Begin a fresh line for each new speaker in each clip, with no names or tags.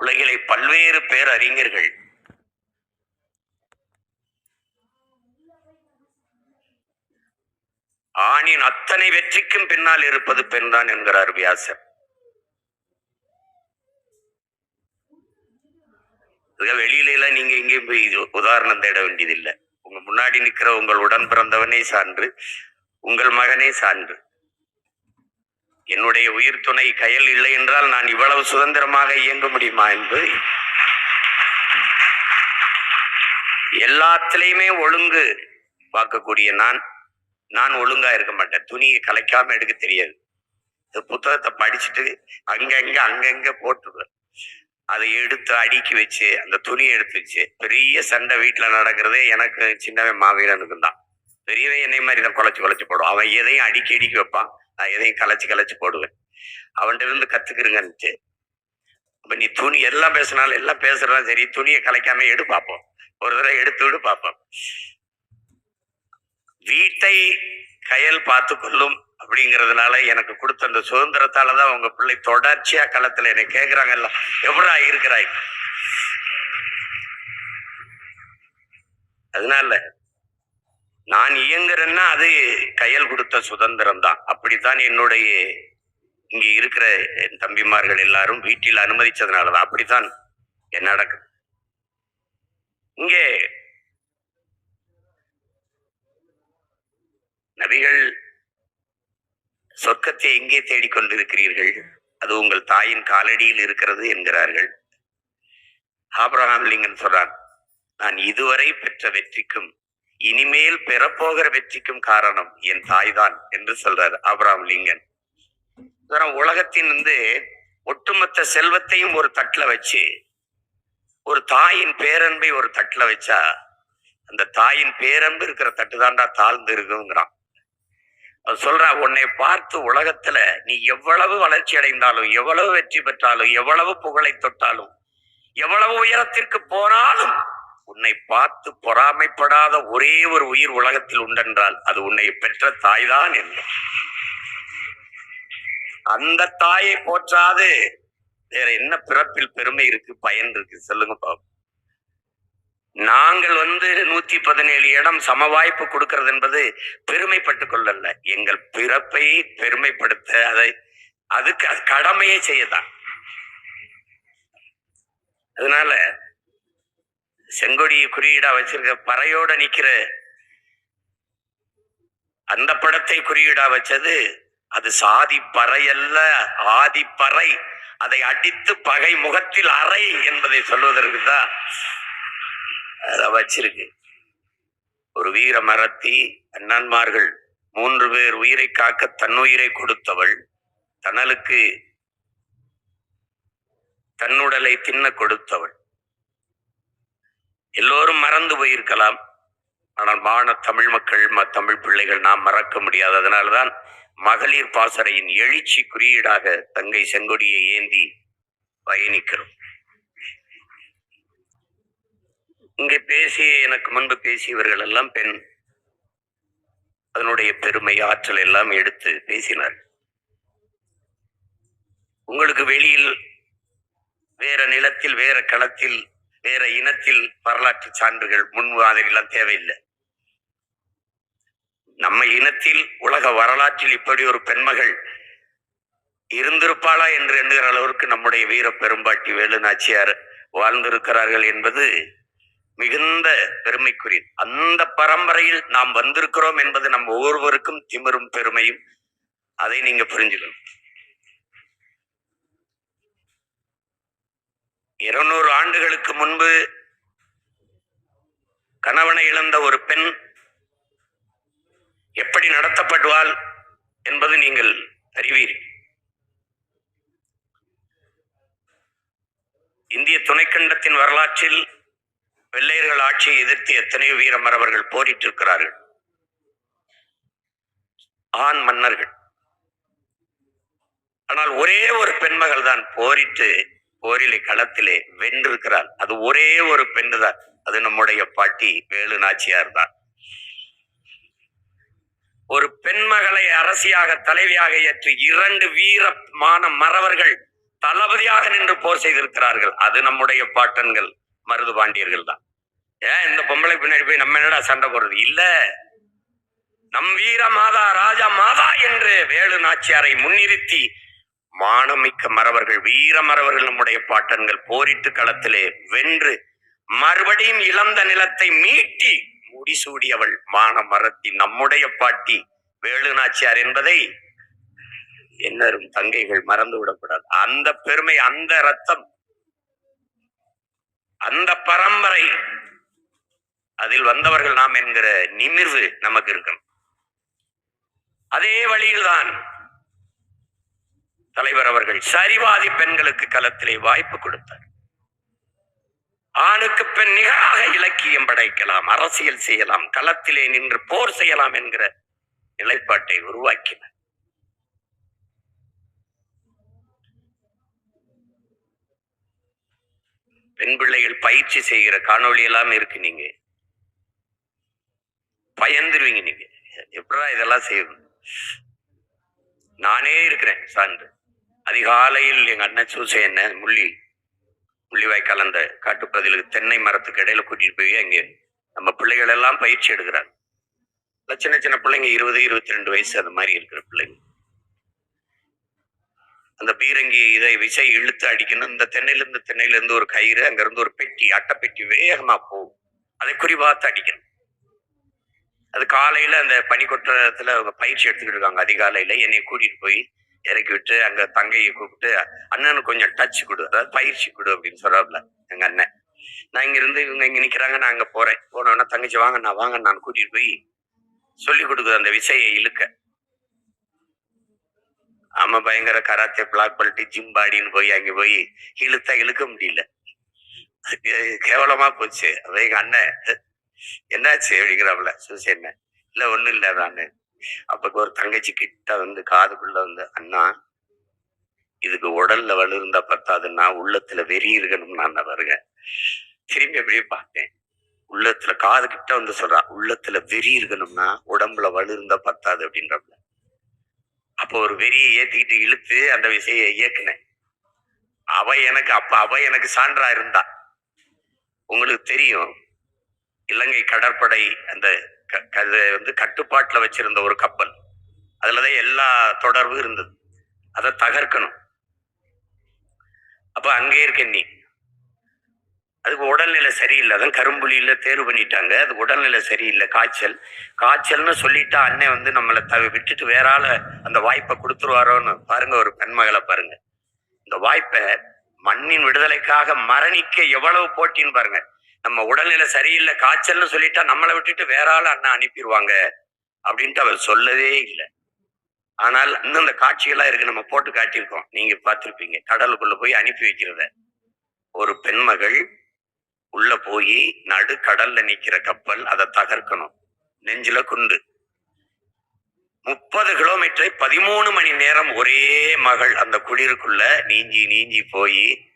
உலகிலே பல்வேறு பேர் அறிஞர்கள் ஆணின் அத்தனை வெற்றிக்கும் பின்னால் இருப்பது பெண்தான் என்கிறார் வியாசர். வெளியில எல்லாம் நீங்க எங்கேயும் போய் இது உதாரணம் தேட வேண்டியதில்லை. உங்க முன்னாடி நிற்கிற உங்கள் உடன் பிறந்தவனே சான்று உங்கள் மகனே சான்று. என்னுடைய உயிர் துணை கையில் இல்லை என்றால் நான் இவ்வளவு சுதந்திரமாக இயங்க முடியுமா என்பது எல்லாத்திலையுமே ஒழுங்கு பார்க்கக்கூடிய நான் நான் ஒழுங்கா இருக்க மாட்டேன். துணியை கலைக்காம எடுக்க தெரியாது. இந்த புத்தகத்தை படிச்சுட்டு அங்கங்க அங்கங்க போட்டுருவேன். அதை எடுத்து அடுக்கி வச்சு அந்த துணியை எடுத்து வச்சு பெரிய சண்டை வீட்டில் நடக்கிறதே எனக்கு சின்னவன் மாவீரனுக்கும் தான் பெரியவன் என்னை மாதிரி தான் குழச்சி குழச்சி போடுவான். அவன் எதையும் அடிக்கி அடிக்கி வைப்பான். நான் எதையும் கலைச்சு கலைச்சு போடுவேன் அவன்கிட்ட இருந்து கத்துக்கிறங்கன்னுச்சு அப்ப நீ துணி எல்லாம் பேசினாலும் எல்லாம் பேசுறதா சரி துணியை கலைக்காம எடு பார்ப்போம் ஒரு தடவை எடுத்து விடு பார்ப்போம் வீட்டை கயல் பார்த்து கொள்ளும் அப்படிங்கிறதுனால எனக்கு கொடுத்த அந்த சுதந்திரத்தால தான் உங்க பிள்ளை தொடர்ச்சியா களத்துல என்னை கேக்குறாங்கல்ல எப்படா இருக்கிறாய்? அதனால நான் இயங்குறேன்னா அது கையல் கொடுத்த சுதந்திரம் தான் அப்படித்தான் என்னுடைய இங்க இருக்கிற என் தம்பிமார்கள் எல்லாரும் வீட்டில் அனுமதிச்சதுனாலதான் அப்படித்தான் என்ன நடக்குது இங்கே நபிகள் சொர்க்கத்தை எங்கே தேடிக்கொண்டிருக்கிறீர்கள் அது உங்கள் தாயின் காலடியில் இருக்கிறது என்கிறார்கள். ஆப்ரஹாம் லிங்கன் சொல்றான் நான் இதுவரை பெற்ற வெற்றிக்கும் இனிமேல் பெறப்போகிற வெற்றிக்கும் காரணம் என் தாய்தான் என்று சொல்றாரு அப்ராம் லிங்கன். அப்புறம் உலகத்தின் வந்து ஒட்டுமொத்த செல்வத்தையும் ஒரு தட்டுல வச்சு ஒரு தாயின் பேரன்பை ஒரு தட்டுல வச்சா அந்த தாயின் பேரன்பு இருக்கிற தட்டு தாண்டா தாழ்ந்து இருக்குங்கிறான். அவர் சொல்றா உன்னை பார்த்து உலகத்துல நீ எவ்வளவு வளர்ச்சி அடைந்தாலும் எவ்வளவு வெற்றி பெற்றாலும் எவ்வளவு புகழை தொட்டாலும் எவ்வளவு உயரத்திற்கு போனாலும் உன்னை பார்த்து பொறாமைப்படாத ஒரே ஒரு உயிர் உலகத்தில் உண்டென்றால் அது உன்னை பெற்ற தாய்தான் என்று. அந்த தாயை போற்றாது. வேற என்ன பிறப்பில் பெருமை இருக்கு பயன் இருக்கு? சொல்லுங்க பாபு. நாங்கள் வந்து நூத்தி பதினேழு இடம் சம வாய்ப்பு கொடுக்கறது என்பது பெருமைப்பட்டு கொள்ளல எங்கள் பிறப்பை பெருமைப்படுத்த அதை அதுக்கு கடமையே செய்யதான் அதனால செங்கொடி குறியீடா வச்சிருக்க பறையோட நிக்கிற அந்த படத்தை குறியீடா வச்சது அது சாதி பறை அல்ல ஆதி பறை. அதை அடித்து பகை முகத்தில் அறை என்பதை சொல்வதற்கு தான் அதை வச்சிருக்கு. ஒரு வீர மரத்தி அண்ணன்மார்கள் மூன்று பேர் உயிரை காக்க தன்னுயிரை கொடுத்தவள் தனலுக்கு தன்னுடலை தின்ன கொடுத்தவள். எல்லோரும் மறந்து போயிருக்கலாம். ஆனால் மான தமிழ் மக்கள் ம- தமிழ் பிள்ளைகள் நாம் மறக்க முடியாது. அதனால்தான் மகளிர் பாசறையின் எழுச்சி குறியீடாக தங்கை செங்கொடியை ஏந்தி பயணிக்கிறோம். இங்கே பேசிய எனக்கு முன்பு பேசியவர்கள் எல்லாம் பெண். அதனுடைய பெருமை ஆற்றல் எல்லாம் எடுத்து பேசினார். உங்களுக்கு வெளியில் வேற நிலத்தில் வேற களத்தில் வேற இனத்தில் வரலாற்று சான்றுகள் முன் எல்லாம் தேவையில்லை. நம்ம இனத்தில் உலக வரலாற்றில் இப்படி ஒரு பெண்மகள் இருந்திருப்பாளா என்று எண்ணுகிற அளவிற்கு நம்முடைய வீர பெரும்பாட்டி வேலு நாச்சியார் வாழ்ந்திருக்கிறார்கள் என்பது மிகுந்த பெருமைக்குரிய அந்த பரம்பரையில் நாம் வந்திருக்கிறோம் என்பது நம் ஒவ்வொருவருக்கும் திமிரும் பெருமையும் அதை நீங்க புரிஞ்சுக்கணும். இருநூறு ஆண்டுகளுக்கு முன்பு கணவனை இழந்த ஒரு பெண் எப்படி நடத்தப்படுவாள் என்பது நீங்கள் அறிவீர்கள் இந்திய துணைக்கண்டத்தின் வரலாற்றில் வெள்ளையர்கள் ஆட்சியை எதிர்த்து எத்தனையோ வீரமரவர்கள் போரிட்டிருக்கிறார்கள். ஆண் மன்னர்கள். ஆனால் ஒரே ஒரு பெண்மகள் தான் போரிட்டு போரிலே களத்திலே வென்றிருக்கிறாள் அது ஒரே ஒரு பெண்ணு தான் அது நம்முடைய பாட்டி வேலு நாச்சியார் தான். ஒரு பெண்மகளை அரசியாக தலைவியாக ஏற்று இரண்டு வீரமான மறவர்கள் தளபதியாக நின்று போர் செய்திருக்கிறார்கள். அது நம்முடைய பாட்டன்கள் மருது பாண்டியர்கள் தான். ஏன் இந்த பொம்பளை பின்னாடி போய் நம்ம என்னடா சண்டை போடுறது? இல்ல. நம் வீர மாதா ராஜா மாதா என்று வேலு நாச்சியாரை முன்னிறுத்தி மானமிக்க மறவர்கள் வீர மறவர்கள் நம்முடைய பாட்டன்கள் போரிட்டு களத்திலே வென்று மறுபடியும் இழந்த நிலத்தை மீட்டி முடிசூடியவள் மான மரத்தி நம்முடைய பாட்டி வேலு நாச்சியார் என்பதை என்னரும் தங்கைகள் மறந்து விடக்கூடாது. அந்த பெருமை அந்த ரத்தம் அந்த பரம்பரை அதில் வந்தவர்கள் நாம் என்கிற நிமிர்வு நமக்கு இருக்கணும். அதே வழியில்தான் தலைவர் அவர்கள் சரிவாதி பெண்களுக்கு களத்திலே வாய்ப்பு கொடுத்தார். ஆணுக்கு பெண் நிகராக இலக்கியம் படைக்கலாம் அரசியல் செய்யலாம் களத்திலே நின்று போர் செய்யலாம் என்கிற நிலைப்பாட்டை உருவாக்கினார். பெண் பிள்ளைகள் பயிற்சி செய்கிற காணொளி எல்லாம் இருக்கு நீங்க. பயந்துருவீங்க நீங்க. எப்படா இதெல்லாம் செய்யணும்? நானே இருக்கிறேன் சான்று. அதிகாலையில் எங்க அண்ணன் சூசை என்ன முள்ளி முள்ளிவாய்க்கால் அந்த காட்டுப்பகுதிகளுக்கு தென்னை மரத்துக்கு இடையில கூட்டிட்டு போய் அங்கே நம்ம பிள்ளைகள் எல்லாம் பயிற்சி எடுக்கிறாங்க. சின்ன சின்ன பிள்ளைங்க இருபது இருபத்தி ரெண்டு வயசு அந்த மாதிரி இருக்கிற பிள்ளைங்க. அந்த பீரங்கி இதை விசை இழுத்து அடிக்கணும். இந்த தென்னையிலேருந்து தென்னையிலேருந்து ஒரு கயிறு அங்கேருந்து ஒரு பெட்டி அட்டை பெட்டி வேகமா போகும். அதை குறிபார்த்து அடிக்கணும். அது காலையில அந்த பனிக்கொட்டத்துல அவங்க பயிற்சி எடுத்துக்கிட்டு இருக்காங்க. அதிகாலையில என்னை கூட்டிட்டு போய் இறக்கி விட்டு அங்க தங்கையை கூப்பிட்டு அண்ணனுக்கு கொஞ்சம் டச் கொடு அதாவது பயிற்சி கொடு அப்படின்னு சொல்றாப்ல எங்க அண்ணன். நான் இங்க இருந்து இவங்க இங்க நிக்கிறாங்க நான் அங்க போறேன். போனோன்னா தங்கச்சி வாங்க நான் வாங்க நான் கூட்டிட்டு போய் சொல்லி கொடுக்குது அந்த விசையை இழுக்க. ஆமா பயங்கர கராத்தே பிளாக் பல்ட்டி ஜிம் பாடின்னு போய் அங்க போய் இழுத்தா இழுக்க முடியல. அது கேவலமா போச்சு. அது எங்க அண்ணன் என்னாச்சு? அப்படிங்கிறாப்புல சூசி என்ன இல்ல ஒண்ணும் இல்ல நானு அப்ப ஒரு தங்கச்சி கிட்ட வந்து காதுக்குள்ள வந்து அண்ணா இதுக்கு உடல்ல வலு இருந்தா பத்தாதுன்னா உள்ளத்துல வெறி இருக்கணும் நான் வருங்க திரும்பி அப்படியே பார்த்தேன். உள்ளத்துல காது கிட்ட வந்து சொல்றா உள்ளத்துல வெறி இருக்கணும்னா உடம்புல வலு இருந்தா பத்தாது அப்படின்றப்ப அப்போ ஒரு வெறியை ஏத்திக்கிட்டு இழுத்து அந்த விசையை இயக்குனேன். அவ எனக்கு அப்ப அவ எனக்கு சான்றா இருந்தா. உங்களுக்கு தெரியும் இலங்கை கடற்படை அந்த அது வந்து கட்டுப்பாட்டுல வச்சிருந்த ஒரு கப்பல். அதுலதான் எல்லா தொடர்பு இருந்தது. அதை தகர்க்கணும். அப்போ அங்கே இருக்க நீ. அதுக்கு உடல்நிலை சரியில்லை. அதான் கரும்புலியில் தேர்வு பண்ணிட்டாங்க. அது உடல்நிலை சரியில்லை. காய்ச்சல். காய்ச்சல்னு சொல்லிட்டா அண்ணன் வந்து நம்மளை த விட்டுட்டு வேற ஆள அந்த வாய்ப்பை கொடுத்துருவாரோன்னு பாருங்க ஒரு பெண்மகளை பாருங்க. இந்த வாய்ப்பை மண்ணின் விடுதலைக்காக மரணிக்க எவ்வளவு போட்டின்னு பாருங்க. நம்ம உடல்நிலை சரியில்லை காய்ச்சல்னு சொல்லிட்டா நம்மளை விட்டுட்டு வேற ஆள் அண்ணா அனுப்பிடுவாங்க அப்படின்ட்டு அவர் சொல்லவே இல்லை. ஆனால் இன்னும் அந்த காட்சிகளாக இருக்கு நம்ம போட்டு காட்டியிருக்கோம். நீங்க பார்த்துருப்பீங்க. கடலுக்குள்ள போய் அனுப்பி வைக்கிறத. ஒரு பெண்மகள் உள்ள போய் நடு கடல்ல நிக்கிற கப்பல் அதை தகர்க்கணும். நெஞ்சில குண்டு. முப்பது கிலோமீட்டரை பதிமூணு மணி நேரம் ஒரே மகள் அந்த குளிருக்குள்ள நீஞ்சி நீஞ்சி போய்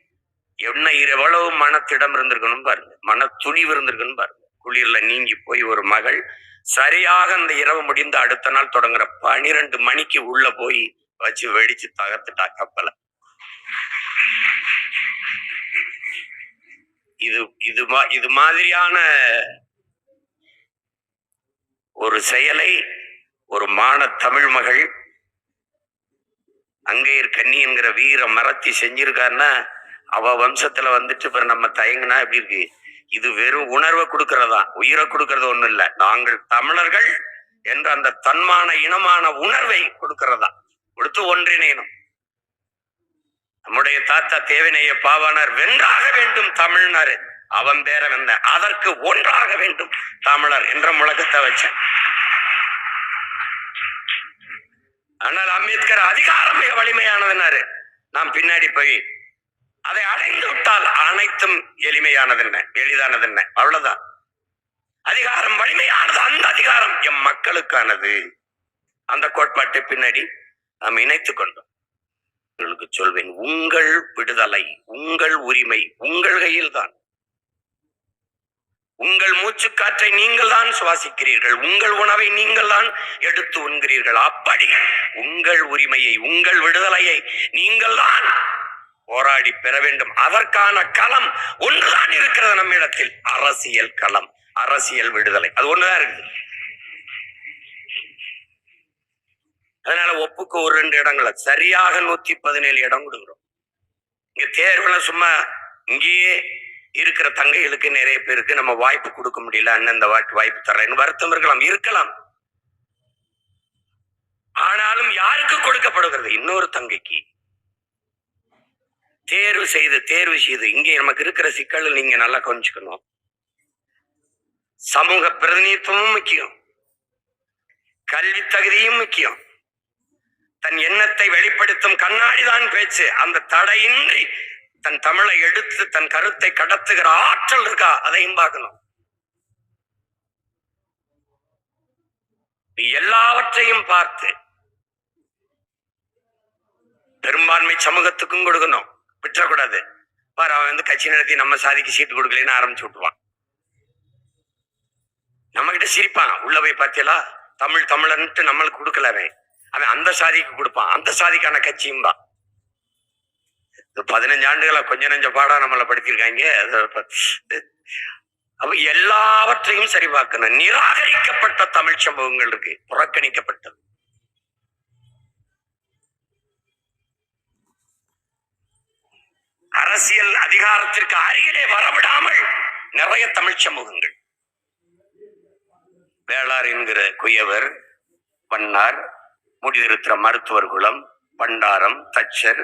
என்ன எவ்வளவு மனத்திடம் இருந்திருக்கணும் பாருங்க. மன துணிவு இருந்திருக்கணும் பாருங்க. குளிர்ல நீங்கி போய் ஒரு மகள் சரியாக அந்த இரவு முடிந்து அடுத்த நாள் தொடங்குற பனிரெண்டு மணிக்கு உள்ள போய் வச்சு வெடிச்சு தகர்த்துட்டா கப்பலை. இது இது இது மாதிரியான ஒரு செயலை ஒரு மான தமிழ் மகள் அங்கேயர் கன்னி என்கிற வீர மரத்தி செஞ்சிருக்காருன்னா அவ வம்சத்துல வந்துட்டு இப்ப நம்ம தயங்குனா எப்படி இருக்கு? இது வெறும் உணர்வை கொடுக்கறதா? உயிரை கொடுக்கறது ஒண்ணும் இல்ல. நாங்கள் தமிழர்கள் என்ற அந்த தன்மான இனமான உணர்வை கொடுக்கறதா? கொடுத்து ஒன்றிணையணும் நம்முடைய தாத்தா தேவினைய பாவானார் வென்றாக வேண்டும் தமிழ்னாரு. அவன் பேர வந்த அதற்கு ஒன்றாக வேண்டும் தமிழர் என்ற முழக்கத்தை வச்சேன். ஆனால் அம்பேத்கர் அதிகாரம் மிக வலிமையானதுன்னாரு. நாம் பின்னாடி போய் அதை அடைந்து விட்டால் அனைத்தும் எளிமையானது என்ன எளிதானது என்ன அவ்வளவுதான். அதிகாரம் வலிமையானது அந்த அதிகாரம் எம் மக்களுக்கானது. அந்த கோட்பாட்டை பின்னாடி நாம் இணைத்துக் கொண்டோம் உங்களுக்கு சொல்வேன் உங்கள் விடுதலை உங்கள் உரிமை உங்கள் கையில் தான் உங்கள் மூச்சுக்காற்றை நீங்கள் தான் சுவாசிக்கிறீர்கள் உங்கள் உணவை நீங்கள் தான் எடுத்து உண்கிறீர்கள். அப்படி உங்கள் உரிமையை உங்கள் விடுதலையை நீங்கள் தான் போராடி பெற வேண்டும். அதற்கான களம் ஒன்றுதான் இருக்கிறது நம்மிடத்தில். அரசியல் களம். அரசியல் விடுதலை. அது ஒண்ணுதான் இருக்குது அதனால ஒப்புக்கு ஒரு ரெண்டு இடங்கள. சரியாக நூத்தி பதினேழு இடம் கொடுக்குறோம். இங்க தேர்வுல சும்மா இங்கேயே இருக்கிற தங்கைகளுக்கு நிறைய பேருக்கு நம்ம வாய்ப்பு கொடுக்க முடியல. அண்ணன் இந்த வாய்ப்பு வாய்ப்பு தரேன்னு வருத்தம் இருக்கலாம். இருக்கலாம். ஆனாலும் யாருக்கு கொடுக்கப்படுகிறது? இன்னொரு தங்கைக்கு. தேர்வு செய்து தேர்வு செய்து இங்கே நமக்கு இருக்கிற சிக்கல் நீங்க நல்லா கொஞ்சிக்கணும் சமூக பிரதிநிதித்துவமும் முக்கியம். கல்வி தகுதியும் முக்கியம். தன் எண்ணத்தை வெளிப்படுத்தும் கண்ணாடிதான் பேச்சு. அந்த தடையின்றி தன் தமிழை எடுத்து தன் கருத்தை கடத்துகிற ஆற்றல் இருக்கா? அதையும் பார்க்கணும். எல்லாவற்றையும் பார்த்து பெரும்பான்மை சமூகத்துக்கும் கொடுக்கணும். விட்டுறக்கூடாது. பாரு அவன் வந்து கட்சி நடத்தி நம்ம சாதிக்கு சீட்டு கொடுக்கலன்னு ஆரம்பிச்சு விட்டுருவான். நம்ம கிட்ட சிரிப்பான். உள்ள போய் பார்த்தியலா தமிழ் தமிழன்ட்டு நம்மளுக்கு கொடுக்கல அவன். அவன் அந்த சாதிக்கு கொடுப்பான். அந்த சாதிக்கான கட்சியும் தான் பதினஞ்சு ஆண்டுகளா கொஞ்ச நெஞ்ச பாடா நம்மளை படிச்சிருக்காங்க அப்ப எல்லாவற்றையும் சரி பார்க்கணும். நிராகரிக்கப்பட்ட தமிழ் சம்பவங்கள் இருக்கு. புறக்கணிக்கப்பட்டது. அரசியல் அதிகாரத்திற்கு அருகிலே வரவிடாமல் நிறைய தமிழ் சமூகங்கள். வேளார் என்கிற குயவர் பன்னார் முடிதிருத்திர மருத்துவர் குலம் பண்டாரம் தச்சர்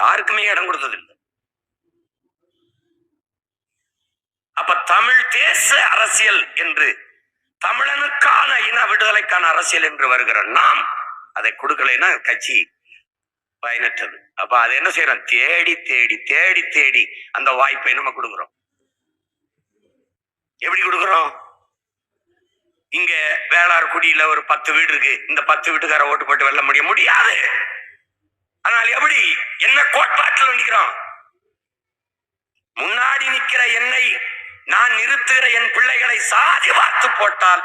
யாருக்குமே இடம் கொடுத்ததில்லை. அப்ப தமிழ் தேச அரசியல் என்று தமிழனுக்கான இன விடுதலைக்கான அரசியல் என்று வருகிற நாம் அதை கொடுக்கலைன்னா கட்சி பயனற்றது. அப்ப அதை என்ன செய்யறோம் தேடி தேடி தேடி தேடி அந்த வாய்ப்பை நம்ம கொடுக்குறோம். எப்படி கொடுக்குறோம்? இங்க வேளார் குடியில ஒரு பத்து வீடு இருக்கு. இந்த பத்து வீட்டுக்கார ஓட்டு போட்டு வெல்ல முடிய முடியாது. ஆனால் எப்படி? என்ன கோட்பாட்டில் நிற்கிறோம் முன்னாடி நிற்கிற என்னை நான் நிறுத்துகிற என் பிள்ளைகளை சாதி பார்த்து போட்டால்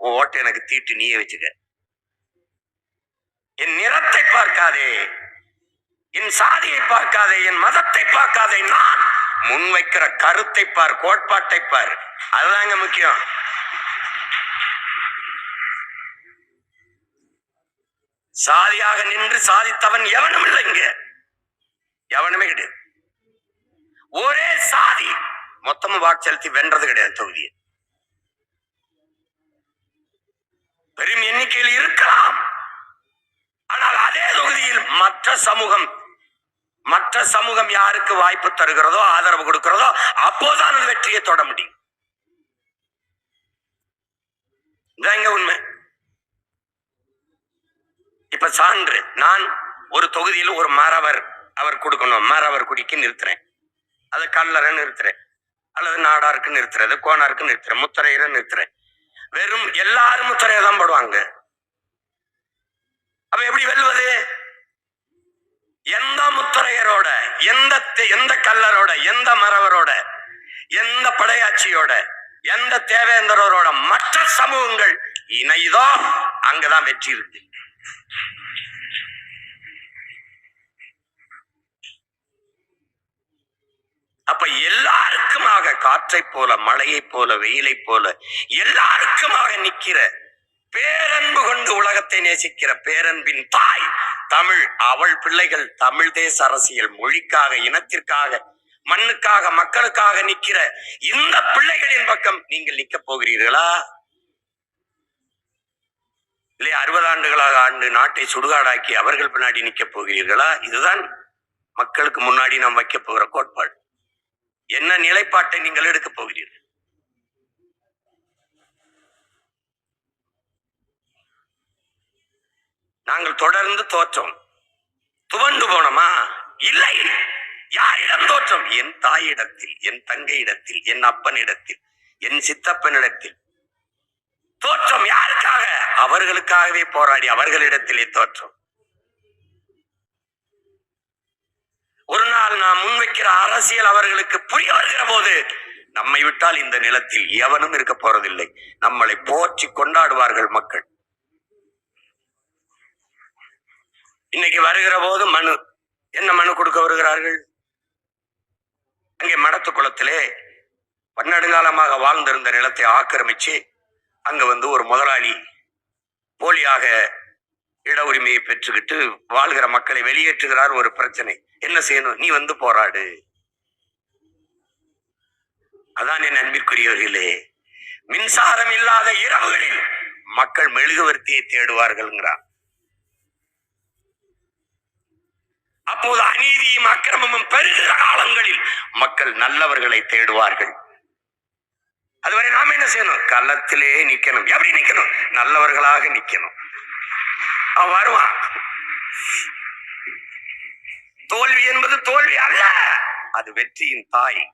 ஓட்டை ஓட்டு எனக்கு தீட்டு நீயே வச்சுக்க. என் நிறத்தை பார்க்காதே என் சாதியை பார்க்காதே என் மதத்தை பார்க்காதே நான் முன்வைக்கிற கருத்தை பார் கோட்பாட்டை பார். அதுதாங்க முக்கியம். சாதியாக நின்று சாதித்தவன் எவனும் இல்லை இங்க. எவனுமே கிடையாது. ஒரே சாதி மொத்தமும் வாக்கு செலுத்தி வென்றது கிடையாது தொகுதியை. பெரும் எண்ணிக்கையில் இருக்கலாம் ஆனால் அதே தொகுதியில் மற்ற சமூகம் மற்ற சமூகம் யாருக்கு வாய்ப்பு தருகிறதோ ஆதரவு கொடுக்கிறதோ அப்போதான் அந்த வெற்றியை தொட முடியும். இதாங்க உண்மை. இப்ப சான்று நான் ஒரு தொகுதியில் ஒரு மறவர் அவர் கொடுக்கணும். மறவர் குடிக்கு நிறுத்துறேன். அது கல்லறை நிறுத்துறேன். அல்லது நாடாருக்கு நிறுத்துறது கோனாருக்கு நிறுத்துறேன். முத்தரையரை நிறுத்துறேன். வெறும் எல்லாரும் முத்தரையை தான் போடுவாங்க. அப்ப எப்படி வெல்வது எந்த முத்தரையரோட எந்த எந்த கல்லரோட எந்த மறவரோட எந்த படையாட்சியோட எந்த தேவேந்திரரோட மற்ற சமூகங்கள் இணைதோ அங்கதான் வெற்றி இருக்கு. அப்ப எல்லாருக்குமாக காற்றை போல மழையை போல வெயிலை போல எல்லாருக்குமாக நிற்கிற பேரன்பு கொண்டு உலகத்தை நேசிக்கிற பேரன்பின் தாய் தமிழ் அவள் பிள்ளைகள் தமிழ் தேச அரசியல் மொழிக்காக இனத்திற்காக மண்ணுக்காக மக்களுக்காக நிற்கிற இந்த பிள்ளைகளின் பக்கம் நீங்கள் நிக்க போகிறீர்களா? இல்லை அறுபது ஆண்டுகளாக ஆண்டு நாட்டை சுடுகாடாக்கி அவர்கள் பின்னாடி நிக்க போகிறீர்களா? இதுதான் மக்களுக்கு முன்னாடி நாம் வைக்க போகிற கோட்பாடு. என்ன நிலைப்பாட்டை நீங்கள் எடுக்க போகிறீர்கள்? நாங்கள் தொடர்ந்து தோற்றோம். துவண்டு போனோமா? இல்லை. யாரிடம் தோற்றம்? என் தாயிடத்தில் என் தங்கையிடத்தில் என் அப்பனிடத்தில் என் சித்தப்பனிடத்தில். தோற்றம் யாருக்காக? அவர்களுக்காகவே போராடி அவர்களிடத்திலே தோற்றம். ஒரு நாள் நாம் முன்வைக்கிற அரசியல் அவர்களுக்கு புரிய வருகிற போது நம்மை விட்டால் இந்த நிலத்தில் எவனும் இருக்க போறதில்லை. நம்மளை போற்றி கொண்டாடுவார்கள் மக்கள். இன்னைக்கு வருகிற போது மனு. என்ன மனு கொடுக்க வருகிறார்கள்? அங்கே மடத்து குளத்திலே பன்னெடுங்காலமாக வாழ்ந்திருந்த நிலத்தை ஆக்கிரமிச்சு அங்க வந்து ஒரு முதலாளி போலியாக இட உரிமையை பெற்றுக்கிட்டு வாழ்கிற மக்களை வெளியேற்றுகிறார் ஒரு பிரச்சனை. என்ன செய்யணும்? நீ வந்து போராடு. அதான் என் அன்பிற்குரியவர்களே மின்சாரம் இல்லாத இரவுகளில் மக்கள் மெழுகுவர்த்தியை தேடுவார்கள்ங்கிறார் அப்போது அநீதியும் அக்கிரமமும் பெருகிற காலங்களில் மக்கள் நல்லவர்களை தேடுவார்கள். அதுவரை நாம என்ன செய்யணும்? களத்திலே நிக்கணும். எப்படி நிக்கணும்? நல்லவர்களாக நிக்கணும். அவன் வருவான். தோல்வி என்பது தோல்வி அல்ல. அது வெற்றியின் தாய்.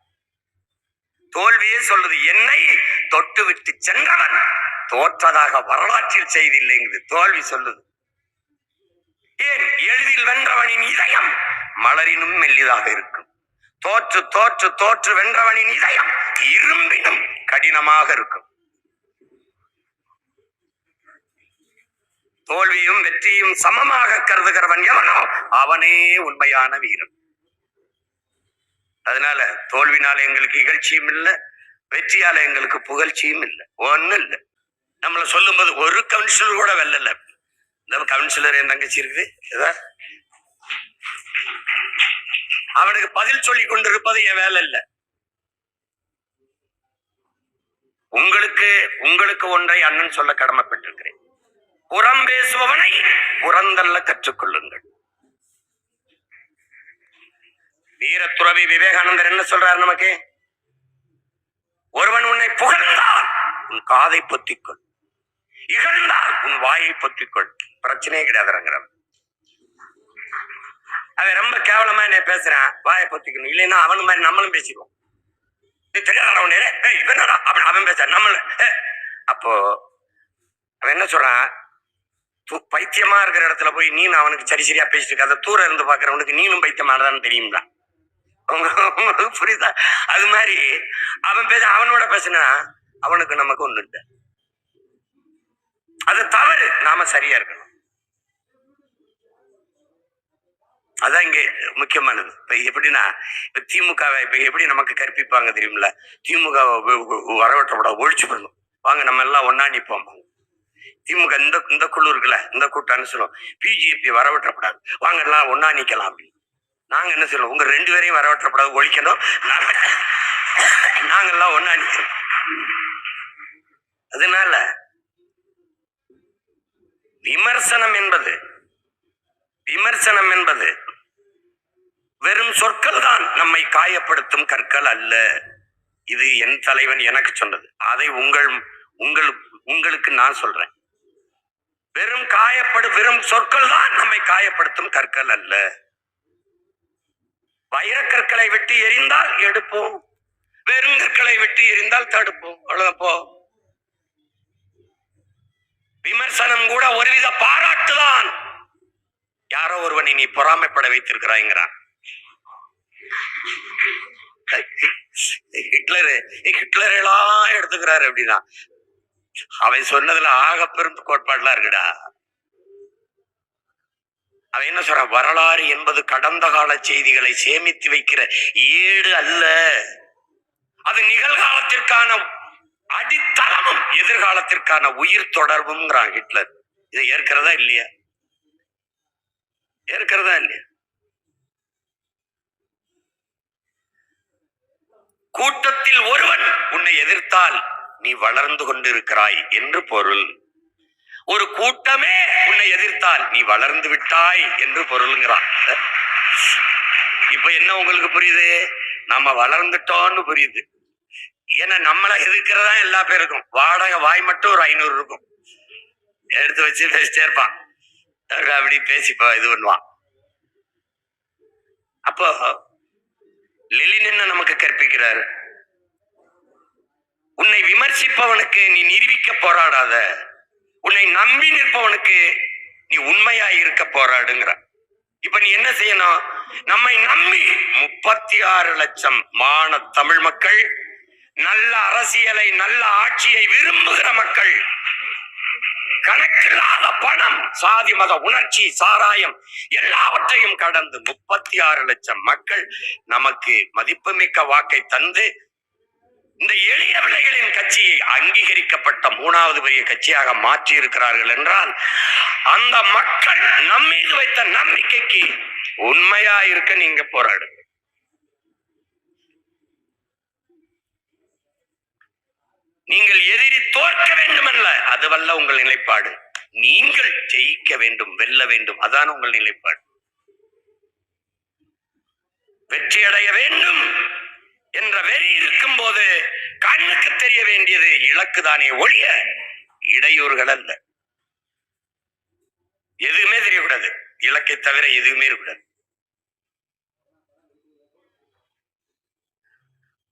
தோல்வியே சொல்றது என்னை தொட்டு விட்டு சென்றவன். தோற்றதாக வரலாற்றில் செய்தில்லைங்கிறது தோல்வி சொல்லுது. ஏன் எளிதில் வென்றவனின் இதயம் மலரினும் மெல்லிதாக இருக்கும். தோற்று தோற்று தோற்று வென்றவனின் இதயம் இரும்பினும் கடினமாக இருக்கும். தோல்வியும் வெற்றியும் சமமாக கருதுகிறவன் எவனோ அவனே உண்மையான வீரன். அதனால தோல்வினால எங்களுக்கு இகழ்ச்சியும் இல்லை வெற்றியால எங்களுக்கு புகழ்ச்சியும் இல்லை. ஒன்னும் இல்லை. சொல்லும் சொல்லும்போது ஒரு கவுன்சிலர் கூட வெல்லல. இந்த கவுன்சிலர் என் தங்கச்சி இருக்குது. அவனுக்கு பதில் சொல்லி கொண்டிருப்பது என் வேலை இல்லை உங்களுக்கு உங்களுக்கு ஒன்றை அண்ணன் சொல்ல கடமைப்பட்டிருக்கிறேன். புறம் பேசுபவனை புறந்தல்ல கற்றுக்கொள்ளுங்கள். வீரத்துறவி விவேகானந்தர் என்ன சொல்றார் நமக்கு? ஒருவன் உன்னை புகழ்ந்தால் உன் காதை பொத்திக்கொள். இகழ்ந்தால் உன் வாயை பொத்திக்கொள். பிரச்சனையே கிடையாதுங்கிறவன் அவன் ரொம்ப கேவலமா என்ன பேசுறான் வாயை பொத்திக்கணும். இல்லைன்னா அவன் மாதிரி நம்மளும் பேசிடுவோம் நீ தெரியாதவனே ஏய் இவன் அப்படி அவன் பேச நம்மள. அப்போ அவன் என்ன சொல்றான் பைத்தியமா இருக்கிற இடத்துல போய் நீ அவனுக்கு சரி சரியா பேசிட்டு இருக்க. தூர இருந்து பாக்குறவனுக்கு நீனும் பைத்தியமானதான்னு தெரியும்டா. உங்களுக்கு புரியுதா? அது மாதிரி அவன் பேச அவனோட பேசினா அவனுக்கு நமக்கு ஒண்ணு இல்லை. அது தவறு. நாம சரியா இருக்கணும். அதான் இங்கே முக்கியமானது. இப்போ எப்படின்னா இப்போ திமுகவை இப்போ எப்படி நமக்கு கற்பிப்பாங்க தெரியுமில்ல? திமுக வரவற்றப்படாது ஒழிச்சு பண்ணணும் வாங்க நம்ம எல்லாம் ஒன்னா நிற்போம் திமுக இந்த இந்த குழு இருக்குல்ல இந்த கூட்டம் சொல்லுவோம். பிஜேபி வரவற்றப்படாது. வாங்க எல்லாம் ஒன்னா நிக்கலாம். அப்படின்னு நாங்க என்ன சொல்லுவோம் உங்க ரெண்டு பேரையும் வரவற்றப்படாது ஒழிக்கணும். நாங்க நாங்கெல்லாம் ஒன்னா நிக்கிறோம். அதனால விமர்சனம் என்பது விமர்சனம் என்பது வெறும் சொற்கள் தான் நம்மை காயப்படுத்தும் கற்கள் அல்ல. இது என் தலைவன் எனக்கு சொன்னது. அதை உங்கள் உங்கள் உங்களுக்கு நான் சொல்றேன். வெறும் காயப்படு வெறும் சொற்கள் தான் நம்மை காயப்படுத்தும் கற்கள் அல்ல. வைரக்கற்களை விட்டு எரிந்தால் எடுப்போம். வெறும் கற்களை விட்டு எரிந்தால் தடுப்போம். அவ்வளவுப்போ விமர்சனம் கூட ஒருவித பாராட்டுதான். யாரோ ஒருவனை நீ பொறாமைப்பட வைத்திருக்கிறாய்ங்கிறான். ஹிட்லர் ஹிட்லர் எல்லாம் எடுத்துக்கிறாரு அப்படின்னா அவன் சொன்னதுல ஆக கோட்பாடுலாம் இருக்குடா. அவன் என்ன சொல்றான்? வரலாறு என்பது கடந்த கால செய்திகளை சேமித்து வைக்கிற ஏடு அல்ல. அது நிகழ்காலத்திற்கான அடித்தளமும் எதிர்காலத்திற்கான உயிர் தொடர்புங்கிறான் ஹிட்லர். இதை ஏற்கிறதா இல்லையா? ஏற்கிறதா இல்லையா? கூட்டத்தில் ஒருவன் உன்னை எதிர்த்தால் நீ வளர்ந்து கொண்டிருக்கிறாய் என்று பொருள். ஒரு கூட்டமே உன்னை எதிர்த்தால் நீ வளர்ந்து விட்டாய் என்று பொருளுங்கிறான். இப்ப என்ன உங்களுக்கு புரியுது? நம்ம வளர்ந்துட்டோம்னு புரியுது. ஏன்னா நம்மளை எதிர்க்கிறதா எல்லா பேருக்கும். வாடகை வாய் மட்டும் ஒரு ஐநூறு இருக்கும். எடுத்து வச்சு பேசிட்டே இருப்பான். அப்படி பேசிப்பா இது பண்ணுவான். அப்போ லெலின் நமக்கு கற்பிக்கிறார். உன்னை விமர்சிப்பவனுக்கு நீ நிரூபிக்க போராடாத. உன்னை நம்பி நிற்பவனுக்கு நீ உண்மையாய் இருக்க போராடுங்கிற இப்ப நீ என்ன செய்யணும்? நம்மை நம்பி முப்பத்தி ஆறு லட்சம் மான தமிழ் மக்கள் நல்ல அரசியலை நல்ல ஆட்சியை விரும்புகிற மக்கள் கணக்கில்லாத பணம் சாதி மத உணர்ச்சி சாராயம் எல்லாவற்றையும் கடந்து முப்பத்தி ஆறு லட்சம் மக்கள் நமக்கு மதிப்புமிக்க வாக்கை தந்து இந்த எளிய விலைகளின் கட்சியை அங்கீகரிக்கப்பட்ட மூணாவது பெரிய கட்சியாக மாற்றி இருக்கிறார்கள் என்றால் அந்த மக்கள் நம்மீது வைத்த நம்பிக்கைக்கு உண்மையா இருக்க நீங்க போராடுங்க. நீங்கள் எதிரி தோற்க வேண்டுமல்ல. அதுவல்ல உங்கள் நிலைப்பாடு. நீங்கள் ஜெயிக்க வேண்டும் வெல்ல வேண்டும். அதான் உங்கள் நிலைப்பாடு. வெற்றி அடைய வேண்டும் என்ற வெறி இருக்கும் போது கண்ணுக்கு தெரிய வேண்டியது இலக்கு தானே ஒழிய இடையூறுகள் அல்ல. எதுவுமே தெரியக்கூடாது. இலக்கை தவிர எதுவுமே இருக்கக்கூடாது.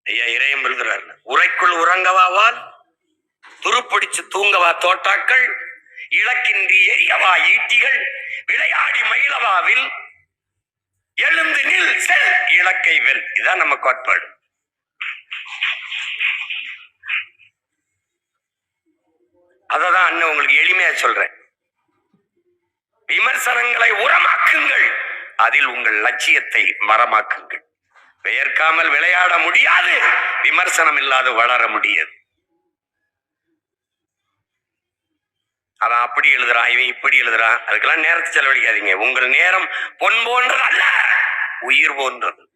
ஐயா இறையம் எழுதுறாரு உரைக்குள் உறங்கவாவால் துருப்பிடிச்சு தூங்கவா தோட்டாக்கள். இலக்கின்றி எரியவா ஈட்டிகள். விளையாடி மயிலவாவில் எழுந்து நில் செல். இலக்கை வெல். இதான் நம்ம கோட்பாடு. அததான் அண்ணன் உங்களுக்கு எளிமையா சொல்றேன். விமர்சனங்களை உரமாக்குங்கள். அதில் உங்கள் லட்சியத்தை மரமாக்குங்கள். பெயர்க்காமல் விளையாட முடியாது. விமர்சனம் இல்லாது வளர முடியாது. அதான் அப்படி எழுதுறான் இவன் இப்படி எழுதுறான் அதுக்கெல்லாம் நேரத்தை செலவழிக்காதீங்க. உங்கள் நேரம் பொன் போன்றது அல்ல உயிர் போன்றது.